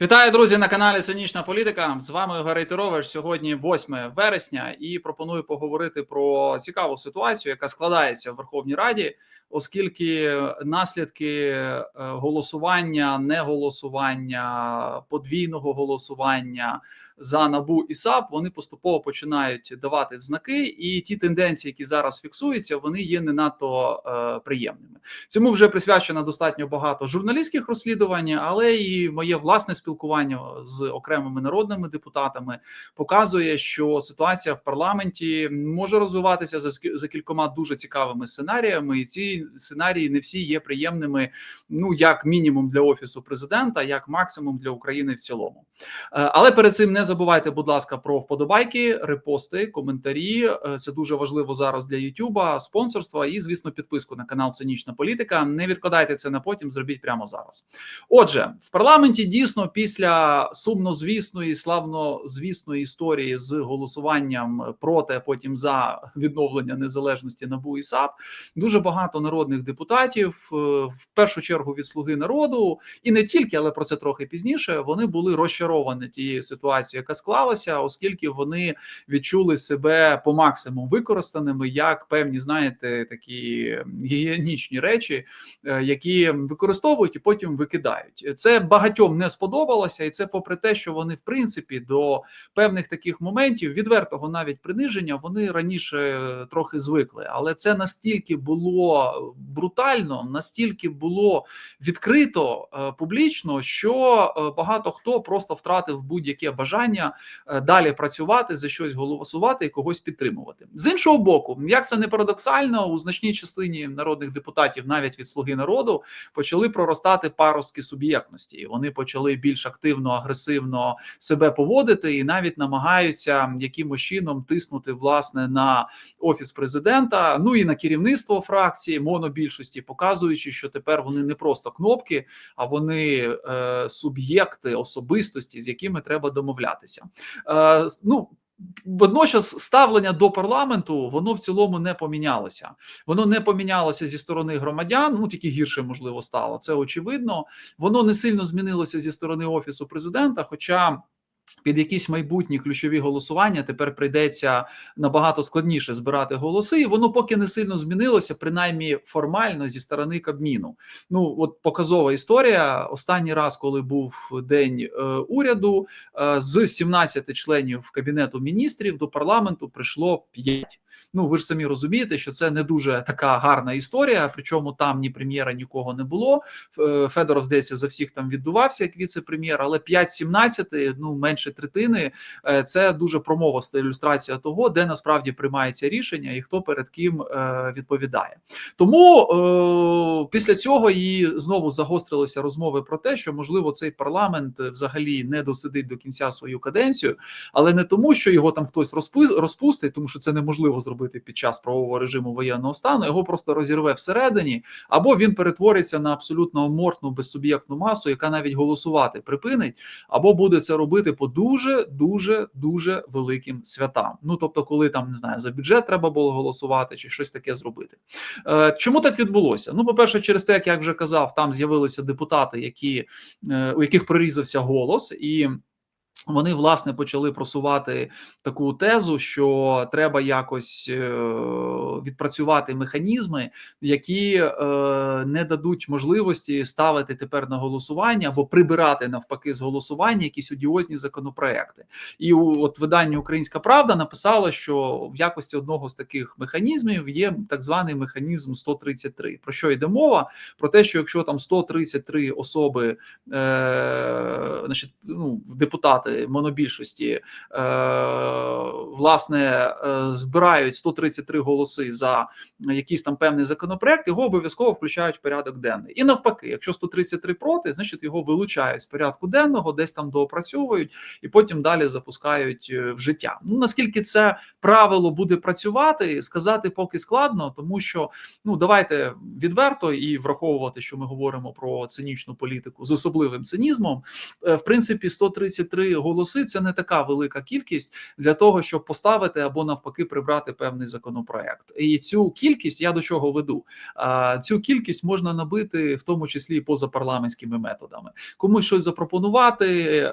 Вітаю, друзі, на каналі Цинічна Політика. З вами Гарей Тирович. Сьогодні 8 вересня, і пропоную поговорити про цікаву ситуацію, яка складається в Верховній Раді, оскільки наслідки е, голосування, неголосування, подвійного голосування за набу і САП вони поступово починають давати взнаки, і ті тенденції, які зараз фіксуються, вони є не надто е, приємними. Цьому вже присвячено достатньо багато журналістських розслідувань, але і моє власне спілкування з окремими народними депутатами показує, що ситуація в парламенті може розвиватися за за кількома дуже цікавими сценаріями, і ці сценарії не всі є приємними. Ну як мінімум для офісу президента, як максимум для України в цілому. Е, але перед цим не забувайте, будь ласка, про вподобайки, репости, коментарі. Е, це дуже важливо зараз для Ютуба, спонсорства і, звісно, підписку на канал Цинічна Політика. Не відкладайте це на потім, зробіть прямо зараз. Отже, в парламенті дійсно після сумнозвісної, славнозвісної історії з голосуванням проти, а потім за відновлення незалежності НАБУ і САП, дуже багато народних депутатів, е, в першу чергу від слуги народу, і не тільки, але про це трохи пізніше. Вони були розчаровані тією ситуацією, яка склалася, оскільки вони відчули себе по максимуму використаними як певні, знаєте, такі гігієнічні речі, е, які використовують і потім викидають. Це багатьом не сподобалося, і це попри те, що вони в принципі до певних таких моментів відвертого навіть приниження вони раніше трохи звикли, але це настільки було брутально, настільки було відкрито е, публічно, що е, багато хто просто втратив будь-яке бажання е, далі працювати за щось голосувати і когось підтримувати. З іншого боку, як це не парадоксально, у значній частині народних депутатів, навіть від слуги народу, почали проростати паростки суб'єктності. Вони почали більш активно, агресивно себе поводити і навіть намагаються якимось чином тиснути власне на офіс президента, ну і на керівництво фракції монобільшості, показуючи, що тепер вони не просто кнопки, а вони е, суб'єкти особистості, з якими треба домовлятися. Е, ну Водночас ставлення до парламенту воно в цілому не помінялося. Воно не помінялося зі сторони громадян. Ну тільки гірше можливо стало. Це очевидно. Воно не сильно змінилося зі сторони офісу президента. Хоча під якісь майбутні ключові голосування тепер прийдеться набагато складніше збирати голоси, і воно поки не сильно змінилося, принаймні формально зі сторони Кабміну. Ну от показова історія. Останній раз, коли був день е, уряду, е, з 17 членів кабінету міністрів до парламенту прийшло 5. Ну ви ж самі розумієте, що це не дуже така гарна історія. Причому там ні прем'єра, нікого не було. Е, Федоров здається за всіх там відбувався як віце-прем'єр, але 5-17, ну менше третини. Е, це дуже промовиста ілюстрація того, де насправді приймаються рішення і хто перед ким е, відповідає. Тому після цього і знову загострилися розмови про те, що можливо цей парламент взагалі не досидить до кінця свою каденцію, але не тому, що його там хтось розпустить, тому що це неможливо зробити зробити під час правового режиму воєнного стану, його просто розірве всередині, або він перетвориться на абсолютно амортну безсуб'єктну масу, яка навіть голосувати припинить, або буде це робити по дуже дуже дуже великим святам. Ну тобто, коли там не знаю за бюджет треба було голосувати чи щось таке зробити. Е, Чому так відбулося? Ну, по перше, через те, як я вже казав, там з'явилися депутати, які е, у яких прорізався голос і. Вони власне почали просувати таку тезу, що треба якось е, відпрацювати механізми, які е, не дадуть можливості ставити тепер на голосування або прибирати навпаки з голосування якісь одіозні законопроекти. І от видання Українська Правда написало, що в якості одного з таких механізмів є так званий механізм 133. Про що йде мова? Про те, що якщо там 133 особи, е, значить, ну депутати монобільшості е, власне е, збирають 133 голоси за якийсь там певний законопроект, його обов'язково включають в порядок денний. І навпаки, якщо 133 проти, значить його вилучають з порядку денного, десь там доопрацьовують і потім далі запускають е, в життя. Ну наскільки це правило буде працювати, сказати поки складно, тому що ну давайте відверто і враховувати, що ми говоримо про цинічну політику з особливим цинізмом. В принципі, 133 голоси це не така велика кількість для того, щоб поставити або навпаки прибрати певний законопроект. І цю кількість я до чого веду. Цю кількість можна набити в тому числі і позапарламентськими методами. Комусь щось запропонувати е,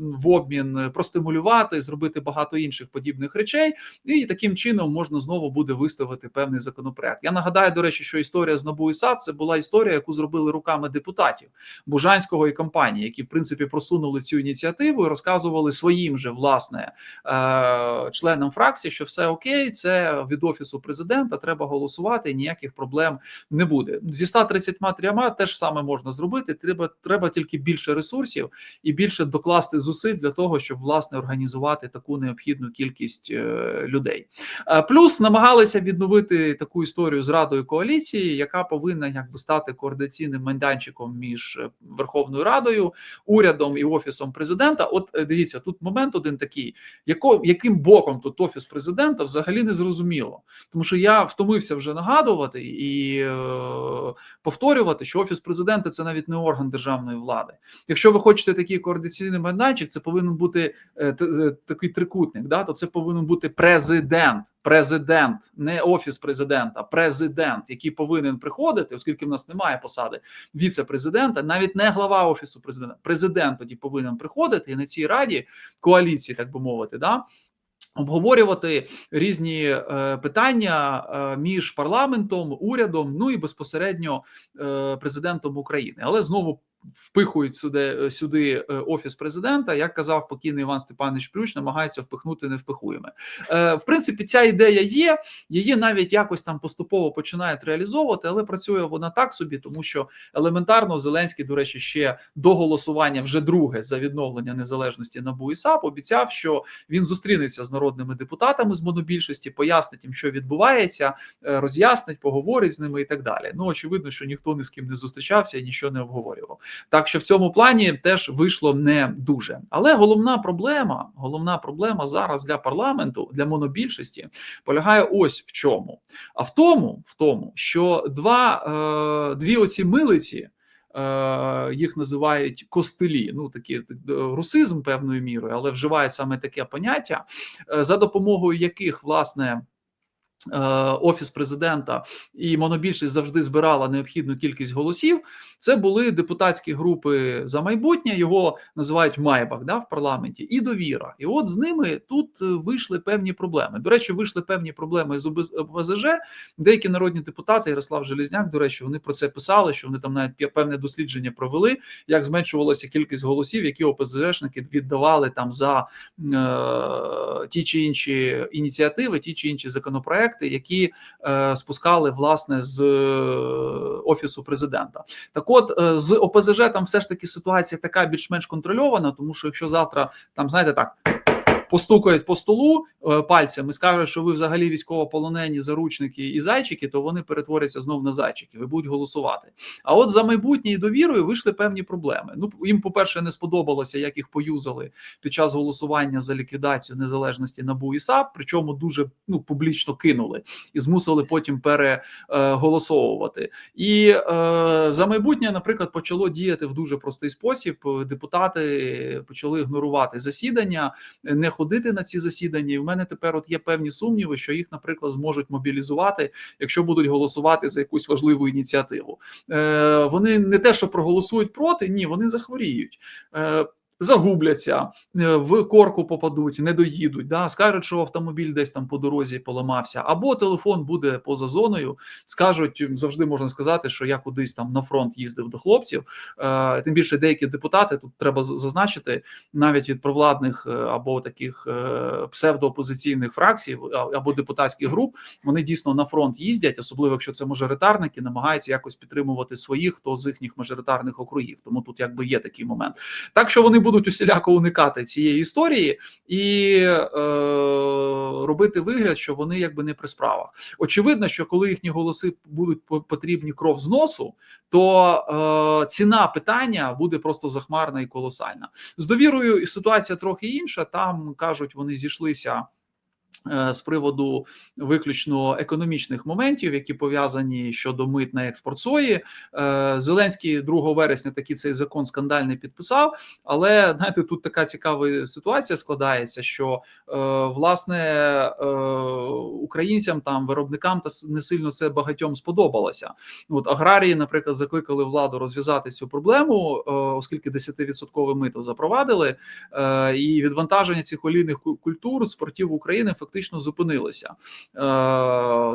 в обмін, простимулювати, зробити багато інших подібних речей, і таким чином можна знову буде виставити певний законопроект. Я нагадаю, до речі, що історія з НАБУ і САП це була історія, яку зробили руками депутатів Бужанського і компанії, які в принципі просунули цю ініціативу і розказували своїм же власне е, членам фракції, що все окей, це від офісу президента. Треба голосувати, ніяких проблем не буде. Зі 133 теж саме можна зробити. Треба треба тільки більше ресурсів і більше докласти зусиль для того, щоб власне організувати таку необхідну кількість е, людей. Е, плюс намагалися відновити таку історію з радою коаліції, яка повинна якби стати координаційним майданчиком між Верховною Радою, урядом і офісом президента. От е, дивіться, тут момент один такий, яко, яким боком тут офіс президента взагалі не зрозуміло, тому що я втомився вже нагадувати і е, повторювати, що офіс президента це навіть не орган державної влади. Якщо ви хочете такий координаційний майданчик, це повинен бути е, е, такий трикутник. Да, то це повинен бути президент. Президент, не офіс президента, президент, який повинен приходити, оскільки в нас немає посади віце-президента, навіть не глава офісу президента. Президент тоді повинен приходити і на цій раді коаліції, так би мовити, да. Обговорювати різні е, питання е, між парламентом, урядом, ну і безпосередньо е, президентом України, але знову впихують сюди сюди е, офіс президента. Як казав покійний Іван Степанович Плющ, намагаються впихнути невпихуємо. Е, в принципі, ця ідея є. Її навіть якось там поступово починають реалізовувати, але працює вона так собі, тому що елементарно Зеленський, до речі, ще до голосування вже друге за відновлення незалежності НАБУ і САП обіцяв, що він зустрінеться з народними депутатами з монобільшості, пояснить їм, що відбувається, е, роз'яснить, поговорить з ними і так далі. Ну очевидно, що ніхто ні з ким не зустрічався і нічого не обговорював. Так що в цьому плані теж вийшло не дуже. Але головна проблема, головна проблема зараз для парламенту, для монобільшості, полягає ось в чому. А в тому, в тому, що два е, дві оці милиці. Е, їх називають костелі, ну такі русизм певною мірою, але вживають саме таке поняття, е, за допомогою яких власне офіс президента і монобільшість завжди збирала необхідну кількість голосів. Це були депутатські групи за майбутнє. Його називають Майбах да, в парламенті, і довіра. І от з ними тут е, вийшли певні проблеми. До речі, вийшли певні проблеми з ОБЗЖ. Деякі народні депутати, Ярослав Желізняк, до речі, вони про це писали. Що вони там навіть певне дослідження провели, як зменшувалася кількість голосів, які ОПЗЖники віддавали там за е, ті чи інші ініціативи, ті чи інші законопроекти проекти, які е, спускали власне з е, офісу президента. Так, от е, з ОПЗЖ там все ж таки ситуація така більш-менш контрольована, тому що якщо завтра там знаєте так постукають по столу е, пальцями, скажуть, що ви взагалі військовополонені заручники і зайчики, то вони перетворяться знову на зайчики. Ви будуть голосувати. А от за майбутнє і довірою вийшли певні проблеми. Ну їм, по перше, не сподобалося, як їх поюзали під час голосування за ліквідацію незалежності НАБУ і САП, причому дуже ну публічно кинули і змусили потім переголосовувати. І е, за майбутнє, наприклад, почало діяти в дуже простий спосіб. Депутати почали ігнорувати засідання, не ходити на ці засідання. І в мене тепер от є певні сумніви, що їх, наприклад, зможуть мобілізувати, якщо будуть голосувати за якусь важливу ініціативу. Е, Вони не те, що проголосують проти, ні, вони захворіють. Е, загубляться, е, в корку попадуть, не доїдуть, да, скажуть, що автомобіль десь там по дорозі поламався, або телефон буде поза зоною. Скажуть, завжди можна сказати, що я кудись там на фронт їздив до хлопців. Е, Тим більше деякі депутати тут треба зазначити навіть від провладних е, або таких псевдоопозиційних фракцій або депутатських груп. Вони дійсно на фронт їздять, особливо якщо це мажоритарники, намагаються якось підтримувати своїх, хто з їхніх мажоритарних округів. Тому тут якби є такий момент. Так що вони будуть усіляко уникати цієї історії і е, робити вигляд, що вони якби не при справах. Очевидно, що коли їхні голоси будуть потрібні кров з носу, то е, ціна питання буде просто захмарна і колосальна. З довірою ситуація трохи інша. Там кажуть, вони зійшлися. Е, з приводу виключно економічних моментів, які пов'язані щодо мит на експорт сої, е, Зеленський 2 вересня такий цей закон скандальний підписав. Але знаєте, тут така цікава ситуація складається, що е, власне українцям там виробникам та не сильно це багатьом сподобалося. От аграрії, наприклад, закликали владу розв'язати цю проблему, оскільки 10% мито запровадили, і відвантаження цих олійних культур спортів України фактично фактично зупинилися. Е,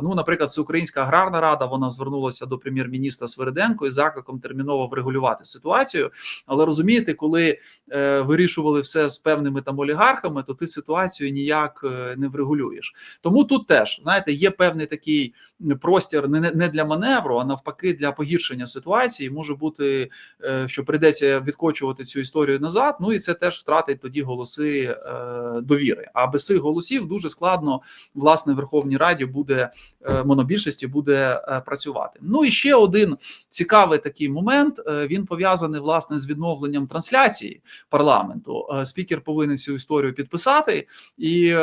ну, наприклад, Всеукраїнська аграрна рада вона звернулася до прем'єр-міністра Свериденко із закликом терміново врегулювати ситуацію. Але розумієте, коли е, вирішували все з певними там олігархами, то ти ситуацію ніяк е, не врегулюєш. Тому тут теж знаєте, є певний такий простір не для маневру, а навпаки, для погіршення ситуації. Може бути, що прийдеться відкочувати цю історію назад. Ну і це теж втратить тоді голоси довіри. А без цих голосів дуже складно складно власне Верховній Раді буде е, монобільшості буде е, працювати. Ну і ще один цікавий такий момент. Е, він пов'язаний власне з відновленням трансляції парламенту. Спікер повинен цю історію підписати, і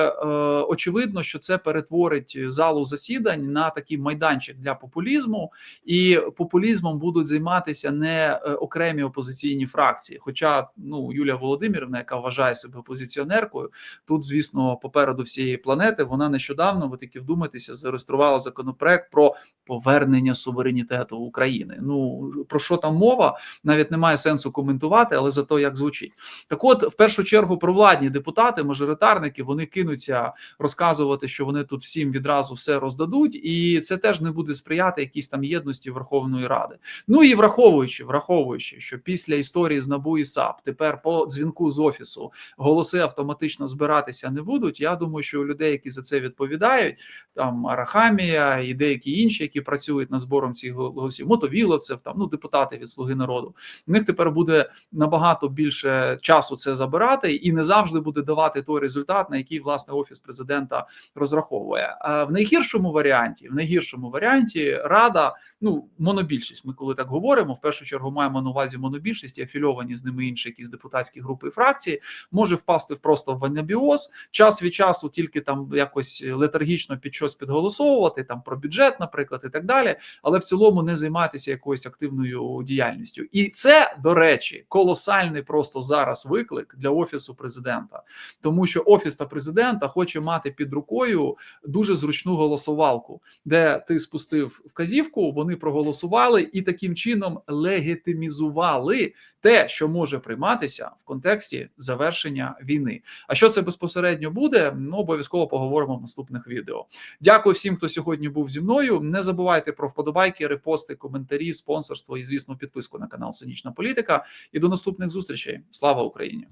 очевидно, що це перетворить залу засідань на такий майданчик для популізму, і популізмом будуть займатися не окремі опозиційні фракції. Хоча ну Юлія Володимирівна, яка вважає себе опозиціонеркою, тут звісно попереду всієї планети планети. Вона нещодавно, ви таки вдумайтеся, зареєструвала законопроект про повернення суверенітету України. Ну про що там мова? Навіть немає сенсу коментувати, але за те, як звучить. Так, от в першу чергу, провладні депутати, мажоритарники, вони кинуться розказувати, що вони тут всім відразу все роздадуть, і це теж не буде сприяти якійсь там єдності Верховної Ради. Ну і враховуючи, враховуючи, що після історії з НАБУ і САП тепер по дзвінку з офісу голоси автоматично збиратися не будуть. Я думаю, що у людей людей, які за це відповідають, там Арахамія і деякі інші, які працюють над збором цих голосів, мотовіловцев, там ну депутати від слуги народу. У них тепер буде набагато більше часу це забирати, і не завжди буде давати той результат, на який власне офіс президента розраховує. А в найгіршому варіанті, в найгіршому варіанті рада, ну монобільшість. Ми коли так говоримо, в першу чергу маємо на увазі монобільшість і афільовані з ними інші якісь депутатські групи і фракції, може впасти просто в анабіоз, час від часу тільки там якось летаргічно під щось підголосовувати, там про бюджет, наприклад, і так далі, але в цілому не займатися якоюсь активною діяльністю. І це, до речі, колосальний просто зараз виклик для офісу президента, тому що офіс та президента хоче мати під рукою дуже зручну голосувалку, де ти спустив вказівку, вони проголосували і таким чином легітимізували те, що може прийматися в контексті завершення війни. А що це безпосередньо буде? Ну обов'язково поговоримо в наступних відео. Дякую всім, хто сьогодні був зі мною. Не забувайте про вподобайки, репости, коментарі, спонсорство і, звісно, підписку на канал Сонячна Політика. І до наступних зустрічей. Слава Україні!